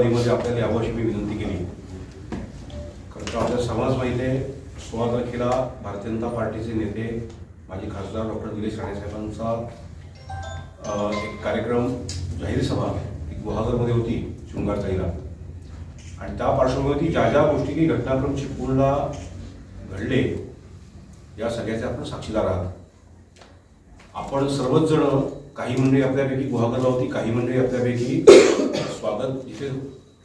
कमी आपल्याला यावर्षी मी विनंती केली. खरं तर आपल्या समाज माहिती आहे सोळा तारखेला भारतीय जनता पार्टीचे नेते माजी खासदार डॉक्टर निलेश राणेसाहेबांचा अ, एक कार्यक्रम जाहीर सभा एक गुहागरमध्ये होती शृंगार शृंगारचाईला आणि त्या पार्श्वभूमीवरती ज्या ज्या गोष्टी की घटनाक्रम चिपळूणला घडले या सगळ्याचे आपण साक्षीदार आहात. आपण सर्वच जण काही मंडळी आपल्यापैकी गुहागरला होती काही मंडळी आपल्यापैकी स्वागत इथे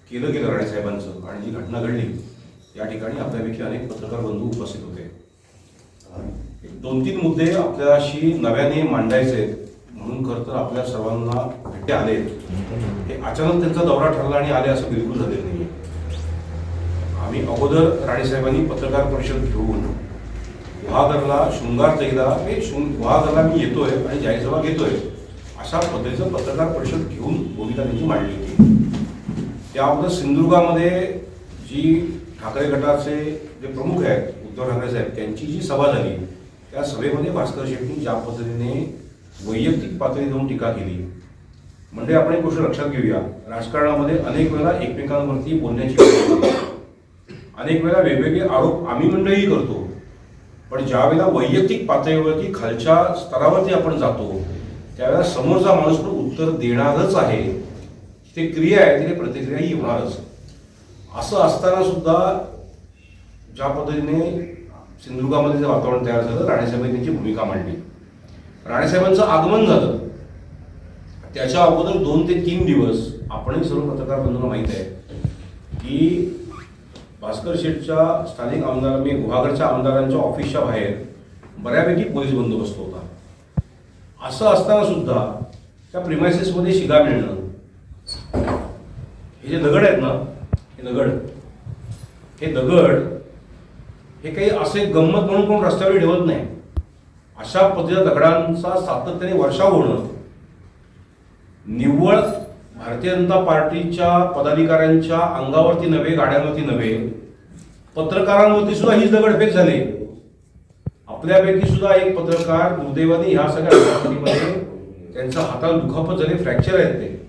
केलं गेलं राणेसाहेबांचं आणि जी घटना घडली या ठिकाणी आपल्यापैकी अनेक पत्रकार बंधू उपस्थित होते. दोन तीन मुद्दे आपल्याशी नव्याने मांडायचे म्हणून खरं तर आपल्या सर्वांना भेटे आले हे अचानक त्यांचा दौरा ठरला आणि आले असं बिलकुल झालेलं नाही आम्ही अगोदर राणेसाहेबांनी पत्रकार परिषद घेऊन गुहागरला शृंगार तैला हे शृंग गुहागरला मी येतोय आणि जाहीर सभा घेतोय अशा पद्धतीचं पत्रकार परिषद घेऊन भूमिका त्यांची मांडली. त्या अगोदर सिंधुदुर्गामध्ये जी ठाकरे गटाचे जे प्रमुख आहेत उद्धव ठाकरे साहेब त्यांची जी सभा झाली त्या सभेमध्ये भास्कर शेट्टी ज्या पद्धतीने वैयक्तिक पातळी जाऊन टीका केली. म्हणजे आपण एक गोष्ट लक्षात घेऊया. राजकारणामध्ये अनेक वेळा एकमेकांवरती बोलण्याची अनेक वेळा वेगवेगळे आरोप आम्ही मंडळी करतो. पण ज्या वेळेला वैयक्तिक पातळीवरती खालच्या स्तरावरती आपण जातो त्यावेळेला समोरचा माणूस पण उत्तर देणारच आहे. ते क्रिया आहे तिथे प्रतिक्रियाही होणारच. असं असताना सुद्धा ज्या पद्धतीने सिंधुदुर्गामध्ये जे वातावरण तयार झालं राणेसाहेबांनी त्यांची भूमिका मांडली. राणेसाहेबांचं आगमन झालं. त्याच्या अगोदर दोन ते तीन दिवस आपणही सर्व पत्रकार बंधूंना माहीत आहे की भास्कर शेठच्या स्थानिक आमदार मी गुहागरच्या आमदारांच्या ऑफिसच्या बाहेर बऱ्यापैकी पोलीस बंदोबस्त होता. असं असताना सुद्धा त्या प्रिमायसेसमध्ये शिगा मिळणं हे जे दगड आहेत ना हे दगड हे दगड हे काही असे गंमत म्हणून कोण रस्त्यावर ठेवत नाही. अशा पद्धतीच्या दगडांचा सातत्याने वर्षाव होणं निव्वळ भारतीय जनता पार्टीच्या पदाधिकाऱ्यांच्या अंगावरती नव्हे गाड्यांवरती नव्हे पत्रकारांवरती सुद्धा हीच दगडफेक झाली. आपल्यापैकी सुद्धा एक पत्रकार दुर्दैवाने ह्या सगळ्या घटनांमध्ये त्यांच्या हाताला दुखापत झाले फ्रॅक्चर आहेत ते.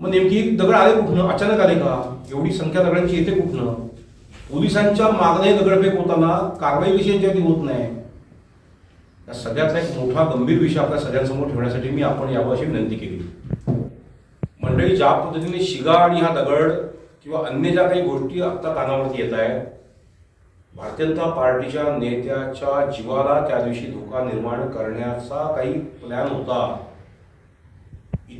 मग नेमकी दगड आले कुठनं? अचानक आले का? एवढी संख्या दगडांची येते कुठनं? पोलिसांच्या मागणे दगडफेक होताना कारवाई कशी होत नाही? या सगळ्यातला एक मोठा गंभीर विषय आपल्या सगळ्यांसमोर ठेवण्यासाठी मी आपण यावर्षी विनंती केली. मंडळी ज्या पद्धतीने शिगा आणि हा दगड किंवा अन्य ज्या काही गोष्टी आता कानावरती येत आहेत भारतीय जनता पार्टीच्या नेत्याच्या जीवाला त्या दिवशी धोका निर्माण करण्याचा काही प्लॅन होता.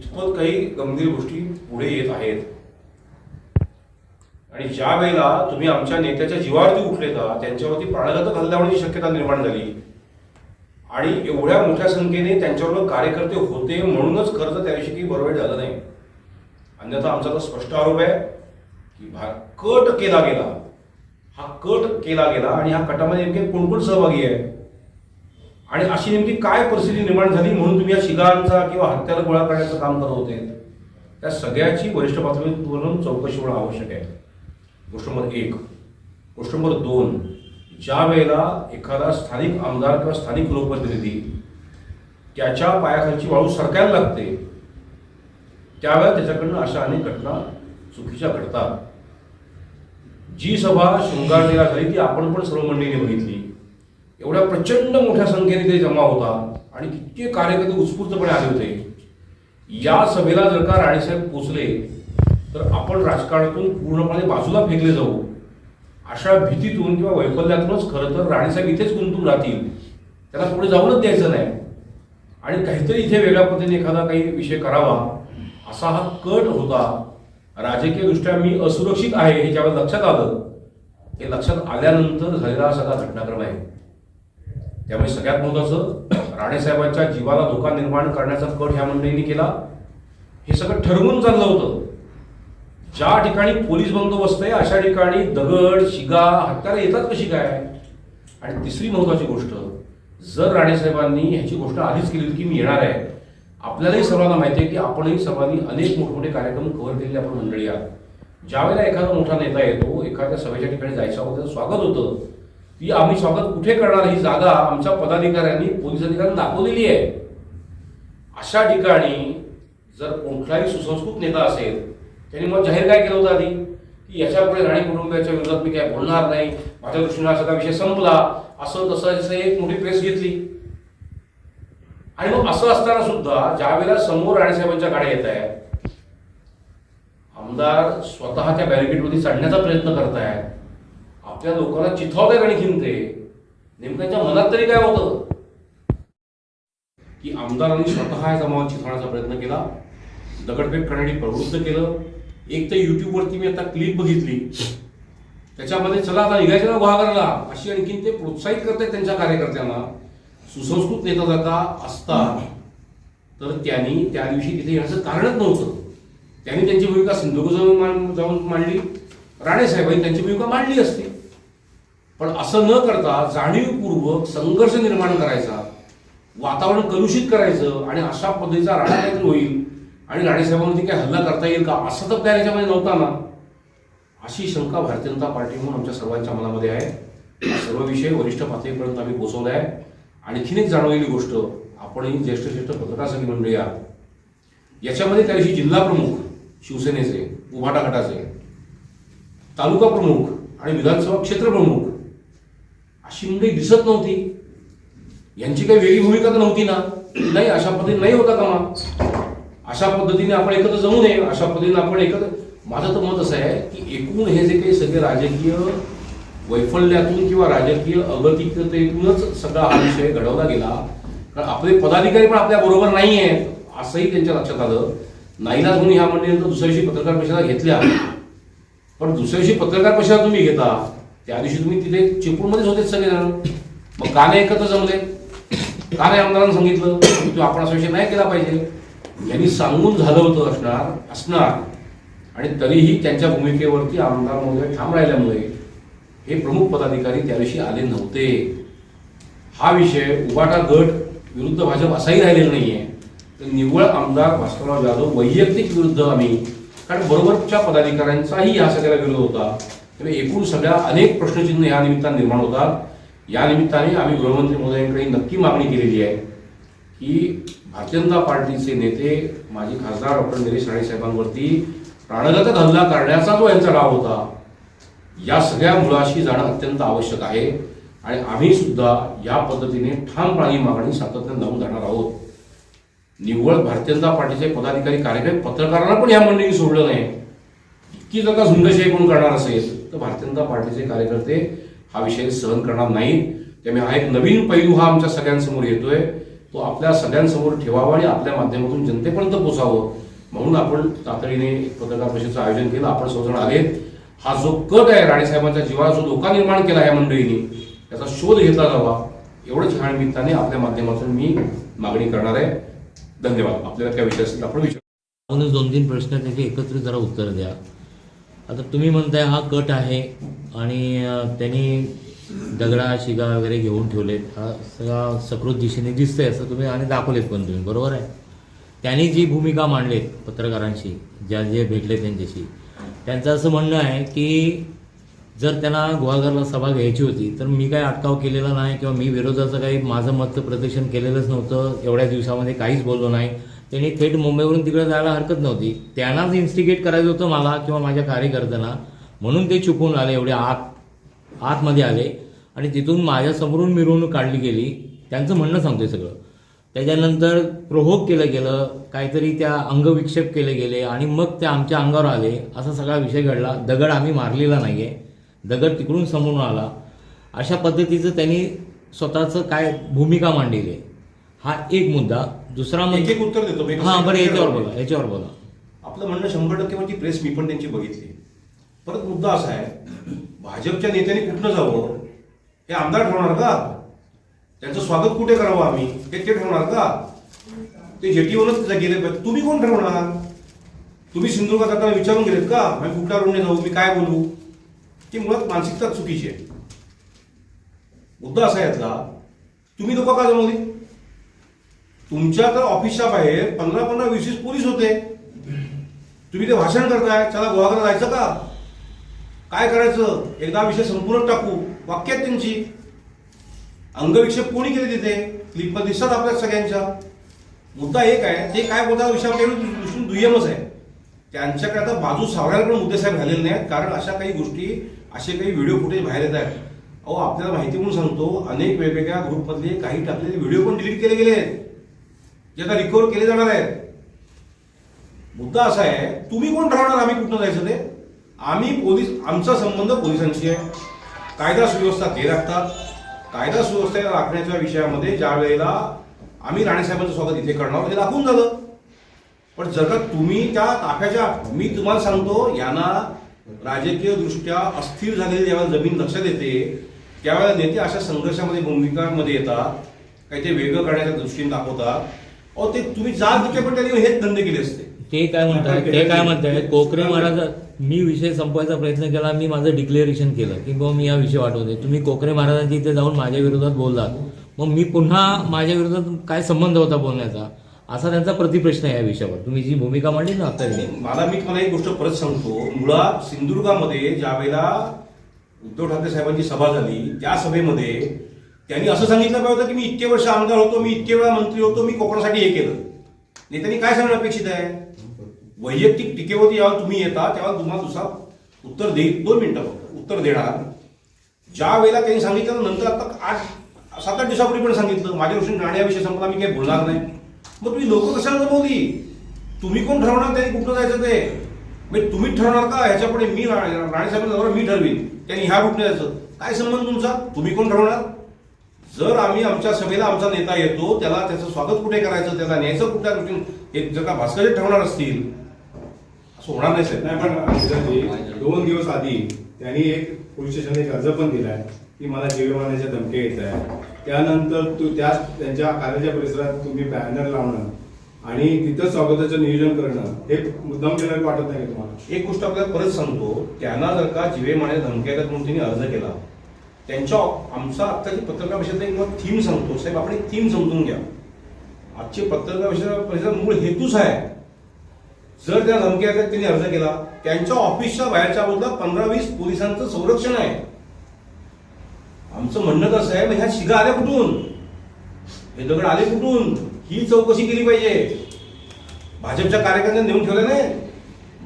इतपत काही गंभीर गोष्टी पुढे येत आहेत. आणि ज्या वेळेला तुम्ही आमच्या नेत्याच्या जीवावरती उठले का त्यांच्यावरती प्राणघातक हल्ला होण्याची शक्यता निर्माण झाली. आणि एवढ्या मोठ्या संख्येने त्यांच्यावर कार्यकर्ते होते म्हणूनच खरं तर त्याविषयी काही बरोबर झालं नाही. अन्यथा आमचा तर स्पष्ट आरोप आहे की भा कट केला गेला. हा कट केला गेला आणि ह्या कटामध्ये नेमके कोण कोण सहभागी आहे? आणि अशी नेमकी काय परिस्थिती निर्माण झाली म्हणून तुम्ही या शिगांचा किंवा हत्याला गोळा करण्याचं काम करत होते? त्या सगळ्याची वरिष्ठ पातळीवरून चौकशी होणं आवश्यक आहे. गोष्ट नंबर एक. गोष्ट नंबर दोन. ज्या वेळेला एखादा स्थानिक आमदार किंवा स्थानिक लोकप्रतिनिधी त्याच्या पायाखालची वाळू सरकायला लागते त्यावेळेला त्याच्याकडनं अशा अनेक घटना चुकीच्या घडतात. जी सभा शृंगारलेला झाली ती आपण पण सर्व मंडळीने बघितली. एवढ्या प्रचंड मोठ्या संख्येने ते जमा होता आणि कितके कार्यकर्ते उत्स्फूर्तपणे आले होते. या सभेला जर का राणेसाहेब पोचले तर आपण राजकारणातून पूर्णपणे बाजूला फेकले जाऊ. अशा भीतीतून किंवा वैफल्यातूनच खरं तर राणेसाहेब इथेच गुंतून राहतील. त्याला पुढे जाऊनच द्यायचं नाही. आणि काहीतरी इथे वेगळ्या पद्धतीने एखादा काही विषय करावा असा हा कट होता. राजकीय दृष्ट्या मी असुरक्षित आहे हे ज्यावेळेस लक्षात आलं हे लक्षात आल्यानंतर झालेला सगळा घटनाक्रम आहे. त्यामुळे सगळ्यात महत्वाचं राणेसाहेबांच्या जीवाला धोका निर्माण करण्याचा कट ह्या मंडळींनी केला. हे सगळं ठरवून चाललं होतं. ज्या ठिकाणी पोलीस बंदोबस्त आहे अशा ठिकाणी दगड शिगा हत्यारं येतात कशी काय? आणि तिसरी महत्वाची गोष्ट जर राणेसाहेबांनी ह्याची गोष्ट आधीच केली होती की मी येणार आहे आपल्यालाही सर्वांना माहिती आहे की आपणही सर्वांनी अनेक मोठमोठे कार्यक्रम कव्हर केलेले आपण मंडळी आहात. ज्यावेळेला एखादा मोठा नेता येतो एखाद्या सभेच्या ठिकाणी जायचा होतं स्वागत होतं. ती आम्ही स्वागत कुठे करणार? ही जागा आमच्या पदाधिकाऱ्यांनी पोलीस अधिकाऱ्यांना दाखवलेली आहे. अशा ठिकाणी जर कुठलाही सुसंस्कृत नेता असेल त्यांनी मग जाहीर काय केलं होतं आधी? की याच्यापुढे राणी कुटुंबियाच्या विरोधात मी काय बोलणार नाही माझ्या दृष्टीने असा विषय संपला. असं तसं जसं एक मोठी प्रेस घेतली. आणि मग असं असताना सुद्धा ज्यावेळेला समोर राणेसाहेबांच्या गाड्या येत आहेत आमदार स्वतः त्या बॅरिकेडमध्ये चढण्याचा प्रयत्न करतायत आपल्या लोकांना चिथावतायत आणखीन ते. नेमकं त्यांच्या मनात तरी काय होतं? की आमदारांनी स्वतः या जमावात चिथावण्याचा प्रयत्न केला. दगडफेक करण्याने प्रवृत्त केलं. एक तर युट्यूबवरती मी आता क्लिप बघितली. त्याच्यामध्ये चला आता निघायच्या ना गुहागरला अशी आणखीन ते प्रोत्साहित करतायत त्यांच्या कार्यकर्त्यांना. सुसंस्कृत नेता जाता असता. तर त्यांनी त्या दिवशी तिथे येण्याचं कारणच नव्हतं. त्यांनी त्यांची भूमिका सिंधुदुर्ग जाऊन जाऊन मांडली. राणेसाहेबांनी त्यांची भूमिका मांडली असते. पण असं न करता जाणीवपूर्वक संघर्ष निर्माण करायचा वातावरण कलुषित करायचं आणि अशा पद्धतीचा राणा काहीतरी होईल आणि राणेसाहेबांवरती काय हल्ला करता येईल का? असं तर त्या याच्यामध्ये नव्हता ना. अशी शंका भारतीय जनता पार्टी म्हणून आमच्या सर्वांच्या मनामध्ये आहे. सर्व विषय वरिष्ठ पातळीपर्यंत आम्ही पोहोचवला आहे आणखीन एक जाणवलेली गोष्ट आपणही ज्येष्ठ ज्येष्ठ पत्रकार संघ मंडळी आहात. याच्यामध्ये त्या दिवशी जिल्हा प्रमुख शिवसेनेचे उभाटा गटाचे तालुका प्रमुख आणि विधानसभा क्षेत्र प्रमुख अशी मुंबई दिसत नव्हती. यांची काही वेगळी भूमिका तर नव्हती ना? नाही अशा पद्धतीने नाही होता कामा. अशा पद्धतीने आपण एकत्र जमू नये अशा पद्धतीने आपण एकत्र माझं तर मत असं आहे की एकूण हे जे काही सगळे राजकीय वैफल्यातून किंवा राजकीय अगतिकतेतूनच सगळा हा विषय घडवला गेला. कारण आपले पदाधिकारी पण आपल्या बरोबर नाही आहेत असंही त्यांच्या लक्षात आलं. नाईलाज म्हणून ह्या मंडळीनंतर दुसऱ्या दिवशी पत्रकार परिषदा घेतल्या. पण दुसऱ्या दिवशी पत्रकार परिषदा तुम्ही घेता. त्या दिवशी तुम्ही तिथे चिपळूणमध्येच होते सगळेजण. मग का नाही एकत्र जमले का नाही आमदारांनी सांगितलं तो तू आपण असा विषय नाही केला पाहिजे. यांनी सांगून झालं होतं असणार असणार. आणि तरीही त्यांच्या भूमिकेवरती आमदार महोदय ठाम राहिल्यामुळे हे प्रमुख पदाधिकारी त्या दिवशी आले नव्हते. हा विषय उबाटा गट विरुद्ध भाजप असाही राहिलेला नाही आहे तर निव्वळ आमदार भास्करराव जाधव वैयक्तिक विरुद्ध आम्ही कारण बरोबरच्या पदाधिकाऱ्यांचाही या सगळ्याला विरोध होता. त्यामुळे एकूण सगळ्या अनेक प्रश्नचिन्ह या निमित्ताने निर्माण होतात. या निमित्ताने आम्ही गृहमंत्री महोदयांकडे नक्की मागणी केलेली आहे की भारतीय जनता पार्टीचे नेते माजी खासदार डॉक्टर निलेश राणे साहेबांवरती प्राणघातक हल्ला करण्याचा जो यांचा डाव होता या सगळ्या मुळाशी जाणं अत्यंत आवश्यक आहे. आणि आम्ही सुद्धा या पद्धतीने ठामपणे मागणी सातत्याने लावून जाणार आहोत. निव्वळ भारतीय जनता पार्टीचे पदाधिकारी कार्यक्रम पत्रकारांना पण या मंडळी सोडलं नाही. इतकी जर का झुंडशाही कोण करणार असेल फक्त भारतीय जनता पार्टीचे कार्यकर्ते हा विषय सहन करणार नाहीत. त्यामुळे हा एक नवीन पैलू हा आमच्या सगळ्यांसमोर येतोय. तो आपल्या सगळ्यांसमोर ठेवावा आणि आपल्या माध्यमातून जनतेपर्यंत पोचावं म्हणून आपण तातडीने एक पत्रकार परिषदेचं आयोजन केलं. आपण सर्वजण आलेत. हा जो कट आहे राणेसाहेबांच्या जीवाला जो धोका निर्माण केला या मंडळींनी त्याचा शोध घेतला जावा. एवढंच ह्या निमित्ताने आपल्या माध्यमातून मी मागणी करणार आहे. धन्यवाद. आपल्याला काय विषय असेल आपण विचार. दोन तीन प्रश्न त्याचे एकत्रित जरा उत्तर द्या. आता तुम्ही म्हणताय हा कट आहे आणि त्यांनी दगडा शिगा वगैरे घेऊन ठेवलेत. हा सगळा सकृत दिशेने दिसतंय असं तुम्ही आणि दाखवलेत पण तुम्ही. बरोबर आहे? त्यांनी जी भूमिका मांडलीत पत्रकारांशी ज्या जे भेटले त्यांच्याशी त्यांचं असं म्हणणं आहे की जर त्यांना गुहागरला सभा घ्यायची होती तर मी काय अटकाव केलेला नाही किंवा मी विरोधाचं काही माझं मत प्रदर्शन केलेलंच नव्हतं एवढ्या दिवसामध्ये काहीच बोललो नाही. त्यांनी थेट मुंबईवरून तिकडे जायला हरकत नव्हती. त्यांनाच इन्स्टिगेट करायचं होतं मला किंवा माझ्या कार्यकर्त्यांना. म्हणून ते चुकून आले एवढे आत आतमध्ये आले. आणि तिथून माझ्यासमोरून मिरवणूक काढली गेली. त्यांचं म्हणणं सांगतोय सगळं. त्याच्यानंतर प्रोहोक केलं गेलं काहीतरी त्या अंगविक्षेप केले गेले आणि मग ते आमच्या अंगावर आले. असा सगळा विषय घडला. दगड आम्ही मारलेला नाही आहे दगड तिकडून समोरून आला. अशा पद्धतीचं त्यांनी स्वतःचं काय भूमिका मांडलेली आहे हा एक मुद्दा. दुसरा एक एक उत्तर देतो मी. हां बरं याच्यावर बोला याच्यावर बोला. आपलं म्हणणं शंभर टक्के म्हणजे प्रेस मी पण त्यांची बघितली. परत मुद्दा असा आहे भाजपच्या नेत्यांनी कुठनं जावं? हे आमदार ठरवणार का? त्यांचं स्वागत कुठे करावं आम्ही? हे ते ठरवणार का? ते जेटीवरच गेले पाहिजे. तुम्ही कोण ठरवणार? तुम्ही सिंधुदुर्गात जाताना विचारून गेलेत का? मी कुठल्या रोडने जाऊ? मी काय बोलू? ती मुळात मानसिकता चुकीची आहे. मुद्दा असा आहे यातला. तुम्ही लोक का जमवली तुमच्या तर ऑफिसच्या बाहेर पंधरा पंधरा वीस वीस पोलीस होते. तुम्ही ते भाषण करताय चला गोवाकडे जायचं का? काय करायचं? एकदा विषय संपूर्ण टाकू. वाक्यात त्यांची. अंगविक्षेप कोणी केले तिथे? क्लिप दिसतात आपल्या सगळ्यांच्या. मुद्दा एक आहे ते काय बोलतात विषयावर दृष्टीने दुय्यमच आहे. त्यांच्याकडे आता बाजू सावरायला पण मुद्दे साहेब झालेले नाहीत कारण अशा काही गोष्टी असे काही व्हिडिओ फुटेज बाहेर येत आहेत. अहो आपल्याला माहिती म्हणून सांगतो अनेक वेगवेगळ्या ग्रुपमधले काही टाकलेले व्हिडिओ पण डिलीट केले गेले आहेत. जे आता रिकव्हर केले जाणार आहेत. मुद्दा असा आहे तुम्ही कोण राहणार? आम्ही कुठं जायचं ते? आम्ही पोलीस आमचा संबंध पोलिसांशी आहे. कायदा सुव्यवस्था ते राखतात. कायदा सुव्यवस्था राखण्याच्या विषयामध्ये ज्या वेळेला आम्ही राणेसाहेबांचं स्वागत इथे करणार ते हे दाखवून झालं. पण जर का तुम्ही त्या ताफ्याच्या मी तुम्हाला सांगतो यांना राजकीय दृष्ट्या अस्थिर झालेली ज्यावेळेला जमीन लक्षात येते त्यावेळेला नेते अशा संघर्षामध्ये भूमिकांमध्ये येतात काही ते वेगळं करण्याच्या दृष्टीने दाखवतात. अहो ते तुम्ही जात तिथे पण त्यांनी हेच धंदे केले असते. ते काय म्हणतात? ते काय म्हणतायत कोकरे महाराज मी विषय संपवायचा प्रयत्न केला मी माझं डिक्लेरेशन केलं की बाबा मी हा विषय वाटवते तुम्ही कोकरे महाराजांच्या इथे जाऊन माझ्या विरोधात बोललात मग मी पुन्हा माझ्या विरोधात काय संबंध होता बोलण्याचा? असा त्यांचा प्रतिप्रश्न आहे या विषयावर. तुम्ही जी भूमिका मांडली ना आता. मला मी तुम्हाला एक गोष्ट परत सांगतो. मुळात सिंधुदुर्गामध्ये ज्या वेळेला उद्धव ठाकरे साहेबांची सभा झाली त्या सभेमध्ये त्यांनी असं सांगितलं पाहिजे होतं की मी इतके वर्ष आमदार होतो मी इतके वेळा मंत्री होतो मी कोकणासाठी हे केलं. नेत्यांनी काय सांगणं अपेक्षित आहे? वैयक्तिक टीकेवरती जेव्हा तुम्ही येता तेव्हा तुम्हाला दुसरा उत्तर देईल दोन मिनिटं उत्तर देणार. ज्या वेळेला त्यांनी सांगितलं नंतर आता आठ सात आठ दिवसापूर्वी पण सांगितलं माझ्या गोष्टी राहण्याविषयी संपला मी काही बोलणार नाही. मग तुम्ही लोक कशाला जमवली तुम्ही कोण ठरवणार त्यांनी कुठं जायचं ते? म्हणजे तुम्ही ठरवणार का? ह्याच्यापुढे मी राणेसाहेबांना मी ठरवीन. त्यांनी ह्या कुठे जायचं. काय संबंध तुमचा? तुम्ही कोण ठरवणार? जर आम्ही आमच्या सभेला आमचा नेता येतो त्याला त्याचं स्वागत कुठे करायचं त्याला न्यायचं कुठल्या गोष्टी एक जर का भास्करचे ठरवणार असतील असं होणार नाही साहेब. नाही पण दोन दिवस आधी त्यांनी एक पोलीस स्टेशनला एक अर्ज पण दिलाय की मला जीवे मारण्याच्या धमक्या येत आहे त्यानंतर तू त्या त्यांच्या कार्याच्या परिसरात तुम्ही बॅनर लावणं आणि तिथं स्वागताचं नियोजन करणं हे मुद्दाम केल्यावर वाटत नाही तुम्हाला? एक गोष्ट आपल्याला परत सांगतो त्यांना जर का जिवे मारण्याच्या धमक्या येतात म्हणून त्यांनी अर्ज केला त्यांच्या आमचा आत्ताची पत्रकार परिषद एक थीम सांगतो. साहेब आपण एक थीम समजून घ्या. आजची पत्रकार परिषद परिषद मूळ हेतूच आहे. जर त्या धमक्या त्यांनी अर्ज केला त्यांच्या ऑफिसच्या बाहेरच्या बाजूला पंधरा वीस पोलिसांचं संरक्षण आहे. आमचं म्हणणं कसं आहे मग ह्या शिगा आल्या कुठून? हे दगड आले कुठून? ही चौकशी केली पाहिजे. भाजपच्या कार्यकर्त्यांनी नेऊन ठेवलं नाही.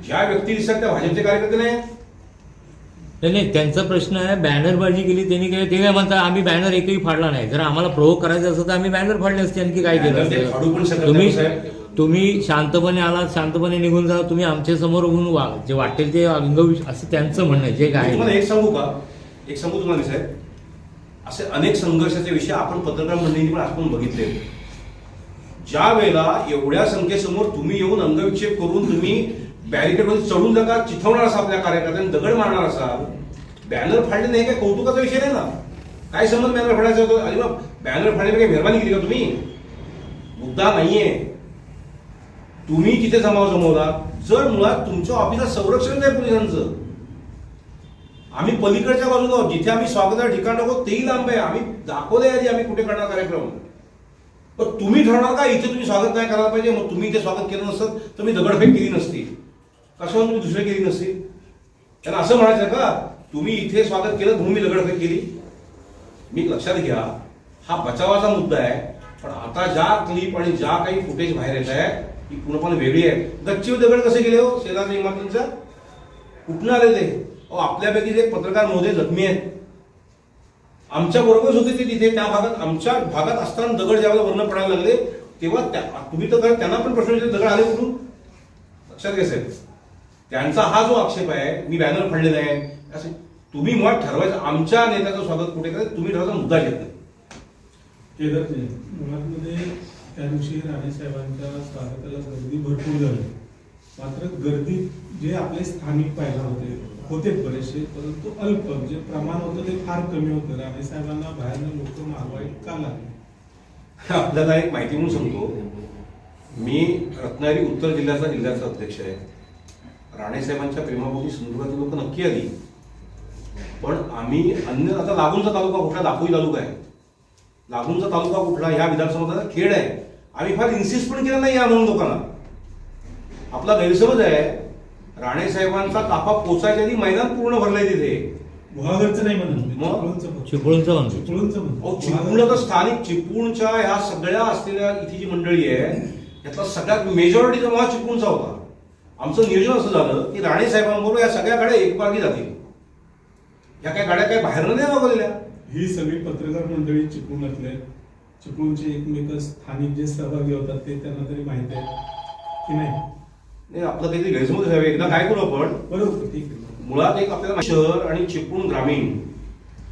ज्या व्यक्ती दिसतात त्या भाजपचे कार्यकर्ते नाही नाही नाही त्यांचा प्रश्न आहे बॅनरबाजी केली त्यांनी काय ते काय म्हणतात आम्ही बॅनर एकही फाडला नाही. जर आम्हाला प्रोव्होक करायचं असतं तर आम्ही बॅनर फाडले असते आणखी काय केलं असतं? तुम्ही. तुम्ही शांतपणे आलात शांतपणे निघून जा तुम्ही आमच्यासमोर होऊन वा जे वाटेल ते अंगविश असं त्यांचं म्हणणं आहे जे काय. एक सांगू का? एक सांगू तुम्हाला साहेब. असे अनेक संघर्षाचे विषय आपण पत्रकार मंडळींनी पण आपण बघितले. ज्या वेळेला एवढ्या संख्येसमोर तुम्ही येऊन अंगविक्षेप करून तुम्ही बॅरिकेडमध्ये चढून जर का चिथवणार असा आपल्या कार्यकर्त्यांनी दगड मारणार असाल बॅनर फाडले नाही काय कौतुकाचा विषय नाही ना? काय संबंध बॅनर फाडायचा होतो? अरे मग बॅनर फाडण्याची काही मेहरबानी केली का तुम्ही? मुद्दा नाहीये. तुम्ही तिथे जमाव जमवला. जर मुळात तुमच्या ऑफिसला संरक्षण आहे पोलिसांचं. आम्ही पलीकडच्या बाजूला आहोत. जिथे आम्ही स्वागताचं ठिकाण टाकू तेही लांब आहे. आम्ही दाखवलंय आधी आम्ही कुठे करणार कार्यक्रम. पण तुम्ही ठरवणार का? इथे तुम्ही स्वागत नाही करायला पाहिजे. मग तुम्ही इथे स्वागत केलं नसतं तर मी दगडफेक केली नसती. कशावर तुम्ही दुसरी केली नसती. त्यांना असं म्हणायचं का तुम्ही इथे स्वागत केलं म्हणून मी काही केली. मी लक्षात घ्या हा बचावाचा मुद्दा आहे पण आता ज्या क्लिप आणि ज्या काही फुटेज बाहेर येत आहे ती पूर्णपणे वेगळी आहे गच्चीवर दगड कसे गेले हो शेजारच्या इमारतींचा? कुठनं आले ते अहो आपल्यापैकी जे पत्रकार महोदय जखमी आहेत. आमच्या बरोबरच होते ते तिथे त्या भागात आमच्या भागात असताना दगड ज्यावेळेला वर्ण पडायला लागले तेव्हा त्या तुम्ही तर त्यांना पण प्रश्न विचारले, दगड आले कुठून? लक्षात घ्या साहेब. त्यांचा हा जो आक्षेप आहे मी बॅनर फाडलेला आहे असे तुम्ही मुळात ठरवायचं आमच्या नेत्याचं स्वागत कुठे करायचं तुम्ही ठरवायचा मुद्दा घेत नाही. केदारजी मुळातमध्ये त्या दिवशी राणे साहेबांच्या स्वागताला गर्दी भरपूर झाली. मात्र गर्दी जे आपले स्थानिक पाहिला होते होते बरेचसे परंतु अल्प जे प्रमाण होतं ते फार कमी होतं. राणे साहेबांना बाहेरनं लोक मागवाय का लागले? आपल्याला एक माहिती म्हणून सांगतो. मी रत्नागिरी उत्तर जिल्ह्याचा जिल्ह्याचा अध्यक्ष आहे. राणेसाहेबांच्या प्रेमापोटी सिंधुदुर्गातील लोक नक्की आली. पण आम्ही अन्य आता लागूनचा तालुका कुठला? दापोली तालुका आहे. लागूनचा तालुका कुठला? ह्या विधानसभा खेड आहे. आम्ही फार इन्सिस्ट पण केलं नाही या म्हणून लोकांना. आपला गैरसमज आहे राणेसाहेबांचा ताफा पोचायच्या आधी मैदान पूर्ण भरलंय तिथे. गुहागरचं नाही? चिपळूणचं. चिपळूण तर स्थानिक चिपळूणच्या ह्या सगळ्या असलेल्या इथे जी मंडळी आहे यातला सगळ्यात मेजॉरिटीचा मुळात चिपळूणचा होता. आमचं नियोजन असं झालं की राणे साहेबांबरोबर या सगळ्या गाड्या एकमार्गी जातील. या काय गाड्या काही बाहेर नाही मागवलेल्या. ही सगळी पत्रकार मंडळी चिपळूणातले चिपळूणचे एकमेक स्थानिक जे सहभागी होतात ते त्यांना तरी माहीत आहे की नाही? नाही आपलं काहीतरी गैरसमज आहे एकदा काय करू आपण? बरोबर ठीक आहे. मुळात एक आपल्याला शहर आणि चिपळूण ग्रामीण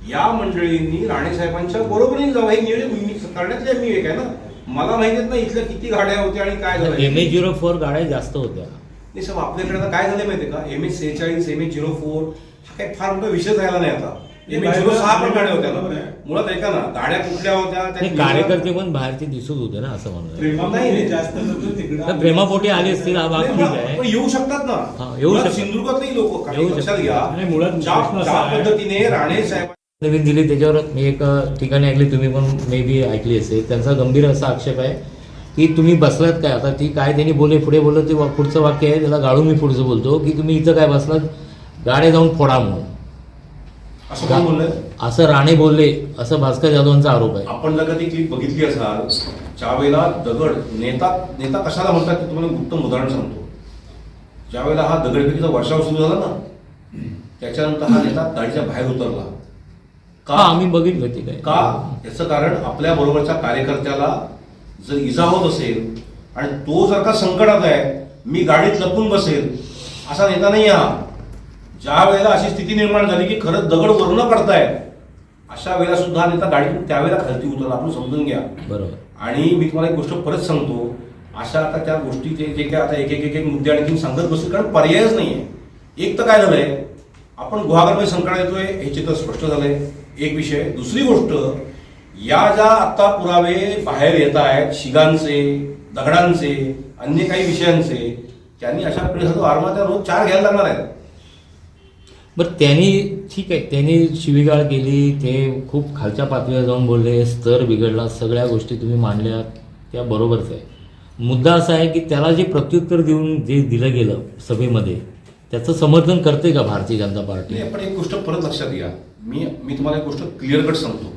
या मंडळींनी राणे साहेबांच्या बरोबरीने जावं. हे नियोजन मी करण्यातले मी एक आहे ना. मला माहितीच नाही इथल्या किती गाड्या होत्या आणि काय झालं. एम ए झिरो फोर गाड्या जास्त होत्या. नाही साहेब आपल्याकडे आता काय झालं माहितीये का? एम एस सेहेचाळीस एम एस झिरो फोर हा काही फार मोठा विषय राहिला नाही आता. एम एस झिरो सहा पण गाड्या होत्या ना. मुळात ऐका ना गाड्या कुठल्या होत्या कार्यकर्ते पण बाहेरचे दिसत होते ना असं म्हणून. प्रेमामध्ये जास्त लोक तर तिकडं प्रेमापोटी आले असतील हा भाग नाही, ठीक पण- आहे. पण येऊ शकतात ना. हा, येऊ मुळात शकतात. लोक काही येऊ लक्षात शकतात. घ्या नाही, मुळात ज्या प्रश्न असा ज्या आहे- पद्धतीने राणे साहेब नवीन दिली त्याच्यावर मी एक अ, ठिकाणी ऐकली तुम्ही पण मे बी ऐकली असेल. त्यांचा गंभीर असा आक्षेप आहे. की तुम्ही बसलात काय? आता ती काय त्यांनी बोले पुढे बोललं ते पुढचं वाक्य आहे त्याला गाळून मी पुढचं बोलतो की तुम्ही इथं काय बसलात? गाड्या जाऊन फोडा म्हणून. असं राणे बोलले असं भास्कर जाधवांचा आरोप आहे. आपण जर का ती क्लिप बघितली असाल ज्यावेळेला दगड नेता नेता कशाला म्हणतात ते तुम्हाला उत्तम उदाहरण सांगतो. ज्यावेळेला हा दगडफेकीचा वर्षाव सुरू झाला ना त्याच्यानंतर हा नेता दाढीच्या बाहेर उतरला. हा आम्ही बघितलं ते काय. का? याचं कारण आपल्या बरोबरच्या कार्यकर्त्याला जर इजा होत असेल आणि तो जर का संकटात आहे मी गाडीत लपून बसेल असा नेता नाही हा. ज्या वेळेला अशी स्थिती निर्माण झाली की खरंच दगड वरून पडताय अशा वेळेला सुद्धा नेता गाडीतून त्यावेळेला खालती उतरला. आपण समजून घ्या. बरोबर. आणि मी तुम्हाला एक गोष्ट परत सांगतो. अशा आता त्या गोष्टी जे काय आता एक एक एक एक मुद्दे आणखी सांगत बसतील कारण पर्यायच नाहीये. एक तर काय झालंय आपण गुहागरमध्ये संकटात येतोय हे चित्र स्पष्ट झालंय. एक विषय दुसरी गोष्ट या ज्या आता पुरावे बाहेर येत आहेत शिगांचे दगडांचे अन्य काही विषयांचे त्यांनी अशा पिढीसाठी आत्महत्या रोज चार घ्यायला लागणार आहेत. बरं त्यांनी ठीक आहे त्यांनी शिवीगाळ केली ते खूप खालच्या पातळीवर जाऊन बोलले स्तर बिघडला सगळ्या गोष्टी तुम्ही मांडल्या त्या बरोबरच आहे. मुद्दा असा आहे की त्याला जे प्रत्युत्तर देऊन जे दिलं गेलं सभेमध्ये त्याचं समर्थन करते का भारतीय जनता पार्टी? पण एक गोष्ट परत लक्षात घ्या. मी मी तुम्हाला एक गोष्ट क्लिअर कट सांगतो.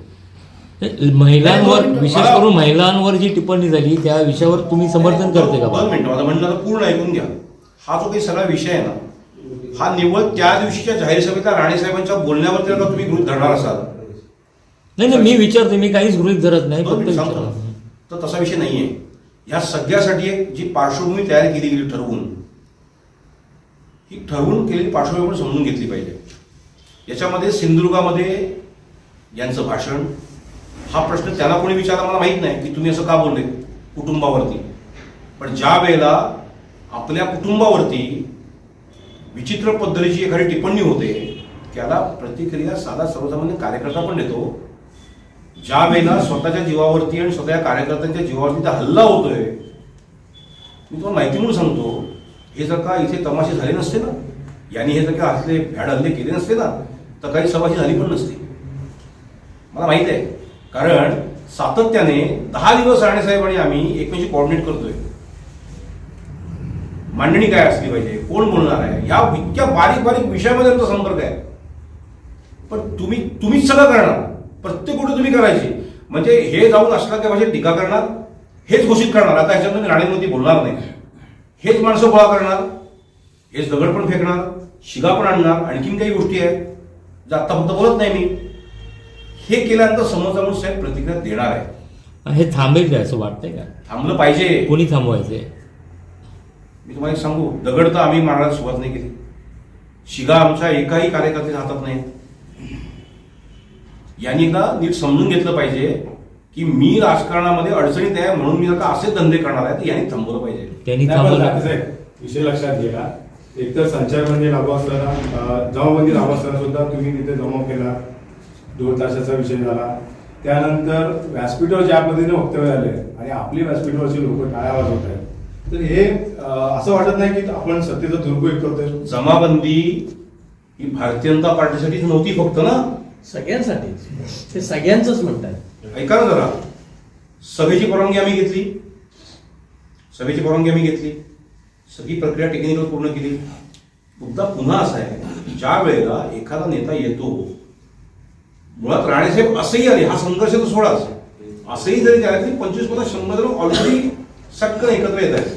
महिलांवर नाही, विशेष. करून महिलांवर जी टिप्पणी झाली त्या विषयावर तुम्ही समर्थन करते का दोन बा? मिनिटं माझं म्हणणं पूर्ण ऐकून घ्या हा जो काही सगळा विषय आहे ना हा निव्वळ त्या दिवशीच्या जाहीर सभेतल्या राणे साहेबांच्या बोलण्यावरती जर तुम्ही गृहीत धरणार असाल नाही नाही मी विचारते मी काहीच गृहीत धरत नाही फक्त. तर तसा विषय नाहीये या सगळ्यासाठी एक जी पार्श्वभूमी तयार केली गेली ठरवून ही ठरवून केलेली पार्श्वभूमी आपण समजून घेतली पाहिजे याच्यामध्ये सिंधुदुर्गामध्ये यांचं भाषण हा प्रश्न त्याला कोणी विचारला मला माहीत नाही की तुम्ही असं का बोलले कुटुंबावरती? पण ज्या वेळेला आपल्या कुटुंबावरती विचित्र पद्धतीची एखादी टिप्पणी होते त्याला प्रतिक्रिया साधा सर्वसामान्य कार्यकर्ता पण देतो. ज्या वेळेला स्वतःच्या जीवावरती आणि स्वतःच्या कार्यकर्त्यांच्या जीवावरती त्या हल्ला होतोय मी तुम्हाला माहिती म्हणून सांगतो हे जर का इथे तमाशे झाले नसते ना यांनी हे जर का असले भ्याड हल्ले केले नसते ना तर काही सभाशी झाली पण नसती. मला माहीत आहे. कारण सातत्याने दहा दिवस राणेसाहेब आणि आम्ही एकमेकांशी कॉर्डिनेट करतोय. मांडणी काय असली पाहिजे? कोण बोलणार आहे? या इतक्या बारीक बारीक विषयामध्ये आमचा संपर्क आहे. पण तुम्ही तुम्हीच सगळं करणार. प्रत्येक गोष्ट तुम्ही करायची. म्हणजे हे जाऊन असला त्या भाषेत टीका करणार हेच घोषित करणार. आता ह्याच्यात मी राणेमध्ये बोलणार नाही. हेच माणसं गोळा करणार हेच दगड पण फेकणार शिगा पण आणणार आणखीन काही गोष्टी आहेत ज्या आत्ता फक्त बोलत नाही मी. हे केल्यानंतर समोरचा माणूस साहेब प्रतिक्रिया देणार आहे. हे थांबेल काय असं वाटतंय का? थांबलं पाहिजे. कोणी थांबवायचंय? मी तुम्हाला एक सांगू दगड तर आम्ही मारायला सुरुवात नाही केली. शिगा आमच्या एकाही कार्यकर्त्याच्या हातात नाही. यांनी एकदा नीट समजून घेतलं पाहिजे की मी राजकारणामध्ये अडचणीत आहे म्हणून मी का असेच धंदे करणार आहे तर यांनी थांबवलं पाहिजे. त्यांनी थांबवलं. विषय लक्षात घ्या. एकतर संचारबंदी लागू असताना जमावबंदी लागू असताना सुद्धा तुम्ही तिथे जमाव केला. दोन तासाचा विषय झाला. त्यानंतर व्यासपीठावर ज्या पद्धतीने वक्तव्य झाले आणि आपली व्यासपीठावरची लोक टाळ्या वाजवत आहेत. तर हे असं वाटत नाही की आपण सत्तेचा दुरुपयोग करतोय. जमाबंदी ही भारतीय जनता पार्टीसाठीच नव्हती फक्त ना? सगळ्यांसाठीच ते सगळ्यांचंच म्हणतात. ऐका ना जरा. सभेची परवानगी आम्ही घेतली. सभेची परवानगी आम्ही घेतली. सगळी प्रक्रिया टेक्निकल पूर्ण केली. मुद्दा पुन्हा असा आहे. ज्या वेळेला एखादा नेता येतो मुळात राणेसाहेब असंही आले हा संघर्ष तर सोडाच असंही जरी त्या पंचवीस पन्नास शंभर जण ऑलरेडी सटकन एकत्र येत आहेत.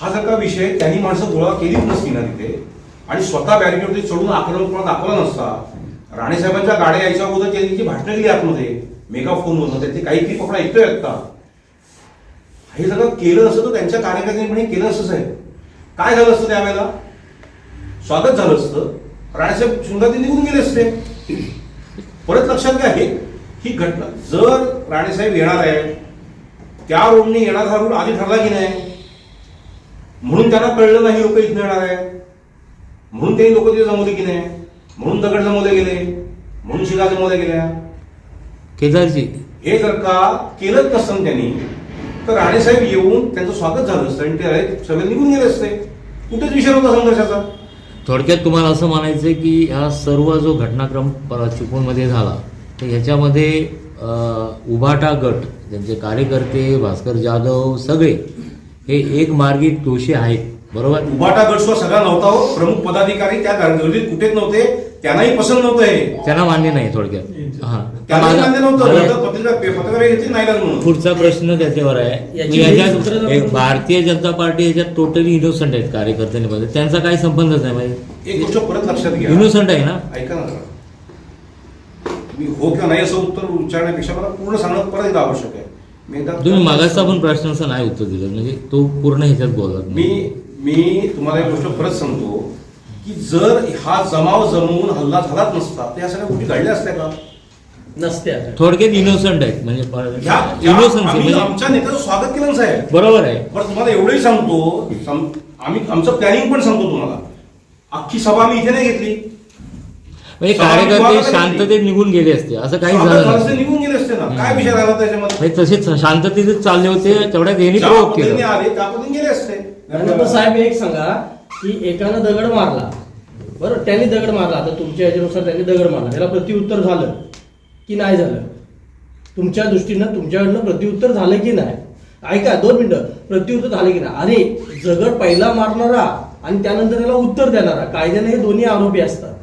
हा जर का विषय त्यांनी माणसं गोळा केलीच नसती ना तिथे. आणि स्वतः बॅरिकेडवरती चढून आक्रमकपणा दाखवला नसता. राणेसाहेबांच्या गाड्या यायच्या अगोदर त्यांनी जी भाषणं केली आतमध्ये. मेगा फोनवरनं ते काही क्लिप आपण ऐकतोय आत्ता. हे सगळं केलं असतं तर त्यांच्या कार्यकर्त्यांनी केलं असंच आहे काय झालं असतं त्यावेळेला? स्वागत झालं असतं. राणेसाहेब सुंदर निघून गेले असते. परत लक्षात घ्या हे ही घटना जर राणेसाहेब येणार आहे त्या रोडने येणार हा रूट आधी ठरला की नाही? म्हणून त्यांना कळलं नाही लोक इथनं येणार आहे. म्हणून ते लोक तिथे जमवले की नाही? म्हणून दगड जमवले गेले. म्हणून शिगा जमवल्या गेल्या. केदारजी. हे जर का केलंच नसतं त्यांनी तर राणेसाहेब येऊन त्यांचं स्वागत झालं. असतं आणि ते सगळे निघून गेले असते. कुठेच विषय नव्हता संघर्षाचा. थोडक्यात तुम्हाला असं म्हणायचं आहे की हा सर्व जो घटनाक्रम चिपळूणमध्ये झाला तर ह्याच्यामध्ये उभाटा गट त्यांचे कार्यकर्ते भास्कर जाधव सगळे हे एक मार्गी दोषी आहेत. बरोबर? उभाटा गट सगळा नव्हता हो. प्रमुख पदाधिकारी त्या कुठेच नव्हते. त्यांनाही पसंत नव्हतं हे. त्यांना मान्य नाही थोडक्यात. हा त्यांनाही माझा- मान्य नव्हतं माझा- नंतर पत्रिका पत्रकार घेतली नाही लागलं म्हणून. पुढचा प्रश्न त्याच्यावर आहे. याची याच्यात एक भारतीय जनता पार्टी याच्यात टोटली इनोसंट आहेत कार्यकर्त्यांमध्ये. त्यांचा काही संबंधच नाही म्हणजे एक गोष्ट परत लक्षात घ्या. इनोसंट आहे ना? ऐका ना जरा. मी हो किंवा नाही असं उत्तर विचारण्यापेक्षा मला पूर्ण सांगणं परत एकदा आवश्यक आहे. मी एकदा तुम्ही मागासचा पण प्रश्नाचं नाही उत्तर दिलं. म्हणजे तो पूर्ण ह्याच्यात बोलत मी मी तुम्हाला एक गोष्ट परत सांगतो. की जर हा जमाव जमवून हल्ला झालाच नसता तर या सगळ्या गोष्टी घडल्या असत्या का? नसत्या. थोडक्यात इनोसंट आहेत. म्हणजे ह्या- ह्या- इनोसन्सी आम्ही म्हणजे आमच्या नेत्याचं स्वागत केलं ना साहेब. बरोबर आहे. बरं तुम्हाला एवढंही सांगतो सम- आम्ही आमचं प्लॅनिंग पण सांगतो तुम्हाला. अख्खी सभा आम्ही इथे नाही घेतली. म्हणजे कार्यकर्ते शांततेत निघून गेले असते. असं काही स्वागत झालं झालं. निघून गेले असते ना. काय विषय राहिला त्याच्यामध्ये? म्हणजे तसेच शांततेत चालले होते तेवढ्यात यांनी ज्या प्रोव्होक पद्धतीने केलं आले त्या पद्धतीने गेले असते. साहेब एक सांगा की एकानं दगड मारला. बरं त्यांनी दगड मारला. आता तुमच्या याच्यानुसार त्यांनी दगड मारला. त्याला प्रत्युत्तर झालं की नाही झालं? तुमच्या दृष्टीनं तुमच्याकडनं प्रत्युत्तर झालं की नाही? ऐका दोन मिनिटं. प्रत्युत्तर झालं की नाही? अरे दगड पहिला मारणारा आणि त्यानंतर त्याला उत्तर देणारा. कायद्याने हे दोन्ही आरोपी असतात.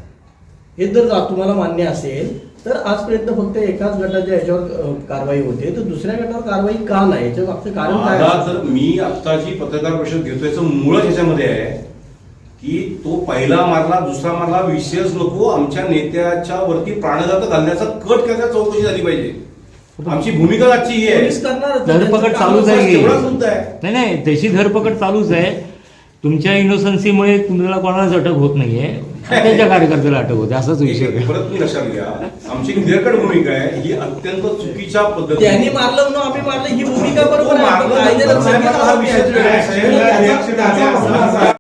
हे जर तुम्हाला मान्य असेल तर आजपर्यंत फक्त एकाच गटाच्या याच्यावर कारवाई होते. तर दुसऱ्या गटावर कारवाई का नाही? याच्या मागचं कारण काय मी आता जी पत्रकार परिषद घेतोय याचं मुळच ह्याच्यामध्ये आहे. की तो पहिला मारला दुसरा मारला विषयच नको आमच्या नेत्याच्या वरती प्राणघात घालण्याचा कट करण्याचा चौकशी झाली पाहिजे? आमची भूमिका आजची ही आहे. धरपकड चालूच आहे. नाही नाही तशी धरपकड चालूच आहे. तुमच्या इनोसन्सीमुळे तुम्हाला कोणालाच अटक होत नाहीये. त्याच्या कार्यकर्त्याला अटक होते असाच विषय आहे. परत मी लक्षात घ्या. आमची कट भूमिका आहे ही अत्यंत चुकीच्या पद्धतीने. त्यांनी मारलं म्हणून आम्ही मारलं ही भूमिका बरोबर